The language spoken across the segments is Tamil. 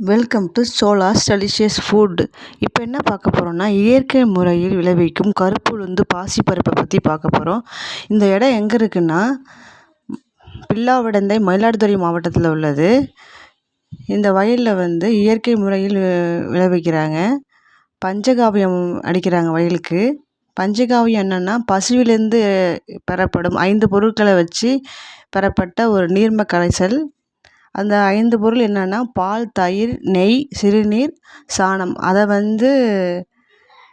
வெல்கம் டு சோலாஸ் டெலிஷியஸ் ஃபுட் இப்போ என்ன பார்க்க போகிறோம்னா இயற்கை முறையில் விளைவிக்கும் கருப்பு உளுந்து பாசிப்பருப்பை பற்றி பார்க்க போகிறோம் இந்த இடம் எங்கே இருக்குன்னா பில்லாவிடந்தை மயிலாடுதுறை மாவட்டத்தில் உள்ளது. இந்த வயலில் வந்து இயற்கை முறையில் விளைவிக்கிறாங்க. பஞ்சகாவியம் அடிக்கிறாங்க வயலுக்கு. பஞ்சகாவியம் என்னென்னா பசுவிலேருந்து பெறப்படும் ஐந்து பொருட்களை வச்சு பெறப்பட்ட ஒரு நீர்ம கரைசல். அந்த ஐந்து பொருள் என்னென்னா பால் தயிர் நெய் சிறுநீர் சாணம். அதை வந்து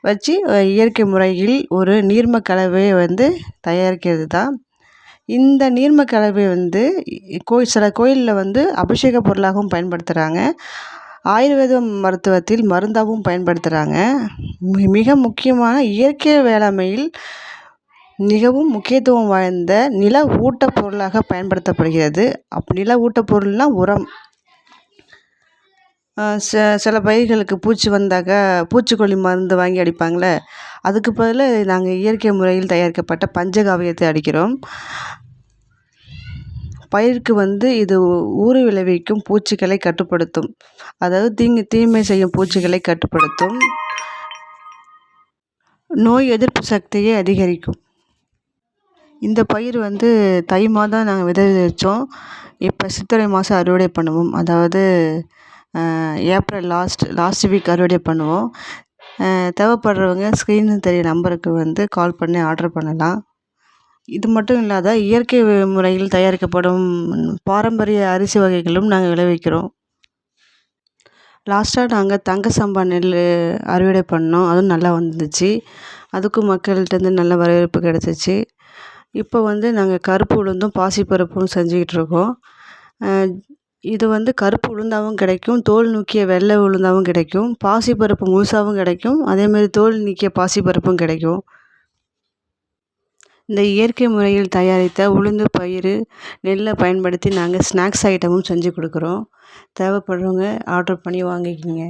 வச்சு இயற்கை முறையில் ஒரு நீர்ம கலவையை வந்து தயாரிக்கிறது தான். இந்த நீர்ம கலவை வந்து கோயில் சில கோயிலில் வந்து அபிஷேக பொருளாகவும் பயன்படுத்துகிறாங்க ஆயுர்வேத மருத்துவத்தில் மருந்தாகவும் பயன்படுத்துகிறாங்க மிக முக்கியமான இயற்கை வேளாண்மையில் மிகவும் முக்கியத்துவம் வாய்ந்த நில ஊட்டப் பொருளாக பயன்படுத்தப்படுகிறது. அப் நில ஊட்டப் பொருள்னால் உரம். ச சில பயிர்களுக்கு பூச்சி வந்தாக்கா பூச்சிக்கொல்லி மருந்து வாங்கி அடிப்பாங்களே அதுக்கு பதிலாக நாங்கள் இயற்கை முறையில் தயாரிக்கப்பட்ட பஞ்சகாவியத்தை அடிக்கிறோம். பயிருக்கு வந்து இது ஊறு விளைவிக்கும் பூச்சிகளை கட்டுப்படுத்தும். அதாவது தீங்கு தீமை செய்யும் பூச்சிகளை கட்டுப்படுத்தும். நோய் எதிர்ப்பு சக்தியை அதிகரிக்கும். இந்த பயிர் வந்து தை மாதம் நாங்கள் விதை விதைச்சோம். இப்போ சித்திரை மாதம் அறுவடை பண்ணுவோம். அதாவது ஏப்ரல் லாஸ்ட் லாஸ்ட் வீக் அறுவடை பண்ணுவோம். தேவைப்படுறவங்க ஸ்க்ரீனில் தெரிய நம்பருக்கு வந்து கால் பண்ணி ஆர்டர் பண்ணலாம். இது மட்டும் இல்லாத இயற்கை முறையில் தயாரிக்கப்படும் பாரம்பரிய அரிசி வகைகளும் நாங்கள் விளைவிக்கிறோம். லாஸ்ட்டாக நாங்கள் தங்க சம்பா நெல் அறுவடை பண்ணோம். அதுவும் நல்லா வந்துச்சு. அதுக்கும் மக்கள்கிட்டேருந்து நல்ல வரவேற்பு கிடச்சிச்சு. இப்போ வந்து நாங்கள் கருப்பு உளுந்தும் பாசிப்பருப்பும் செஞ்சுக்கிட்டு இருக்கோம். இது வந்து கருப்பு உளுந்தாகவும் கிடைக்கும் தோல் நீக்கிய வெள்ளை உளுந்தாகவும் கிடைக்கும் பாசிப்பருப்பு முழுசாகவும் கிடைக்கும் அதேமாரி தோல் நீக்கிய பாசிப்பருப்பும் கிடைக்கும். இந்த இயற்கை முறையில் தயாரித்த உளுந்து பயிர் நெல்லை பயன்படுத்தி நாங்கள் ஸ்நாக்ஸ் ஐட்டமும் செஞ்சு கொடுக்குறோம். தேவைப்படுறவங்க ஆர்டர் பண்ணி வாங்கிக்கோங்க.